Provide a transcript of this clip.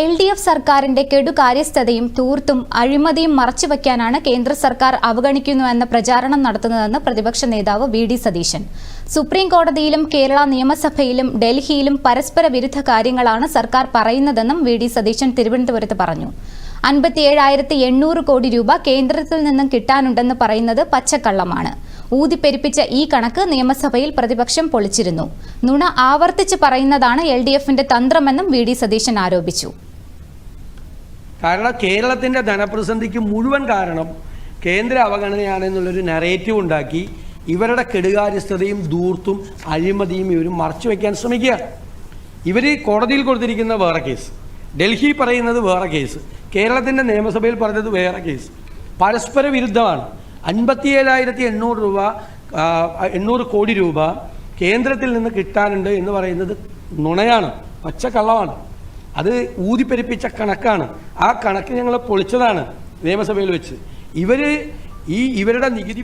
L D F സർക്കാരിന്റെ കെടുകാര്യസ്ഥതയും തൂർത്തും അഴിമതിയും മറച്ചുവെക്കാനാണ് കേന്ദ്ര സർക്കാർ അവഗണിക്കുന്നുവെന്ന പ്രചാരണം നടത്തുന്നതെന്ന് പ്രതിപക്ഷ നേതാവ് വി ഡി സതീശൻ. സുപ്രീം കോടതിയിലും കേരള നിയമസഭയിലും ഡൽഹിയിലും പരസ്പര വിരുദ്ധ കാര്യങ്ങളാണ് സർക്കാർ പറയുന്നതെന്നും വി ഡി സതീശൻ തിരുവനന്തപുരത്ത് പറഞ്ഞു. അൻപത്തിയേഴായിരത്തി എണ്ണൂറ് കോടി രൂപ കേന്ദ്രത്തിൽ നിന്നും കിട്ടാനുണ്ടെന്ന് പറയുന്നത് പച്ചക്കള്ളമാണ്. ഊതിപ്പെരുപ്പിച്ച ഈ കണക്ക് നിയമസഭയിൽ പ്രതിപക്ഷം പൊളിച്ചിരുന്നു. നുണ ആവർത്തിച്ച് പറയുന്നതാണ് എൽ ഡി എഫിന്റെ തന്ത്രമെന്നും വി ഡി സതീശൻ ആരോപിച്ചു. കാരണം കേരളത്തിന്റെ ധനപ്രതിസന്ധിക്ക് മുഴുവൻ കാരണം കേന്ദ്ര അവഗണനയാണെന്നുള്ളൊരു നരേറ്റീവ് ഉണ്ടാക്കി ഇവരുടെ കെടുകാര്യസ്ഥതയും ദൂർത്തും അഴിമതിയും ഇവർ മറച്ചു വയ്ക്കാൻ ശ്രമിക്കുകയാണ്. ഇവർ കോടതിയിൽ കൊടുത്തിരിക്കുന്ന വേറെ കേസ് ഡൽഹി പറയുന്നത് വേറെ കേസ്. കേരളത്തിന്റെ നിയമസഭയിൽ പറഞ്ഞത് വേറെ കേസ്. പരസ്പര വിരുദ്ധമാണ്. അൻപത്തിയേഴായിരത്തി എണ്ണൂറ് രൂപ എണ്ണൂറ് കോടി രൂപ കേന്ദ്രത്തിൽ നിന്ന് കിട്ടാനുണ്ട് എന്ന് പറയുന്നത് നുണയാണ്. പച്ചക്കള്ളമാണ്. അത് ഊതിപ്പെരിപ്പിച്ച കണക്കാണ്. ആ കണക്ക് ഞങ്ങൾ പൊളിച്ചതാണ് നിയമസഭയിൽ വെച്ച്. ഇവർ ഈ ഇവരുടെ നികുതി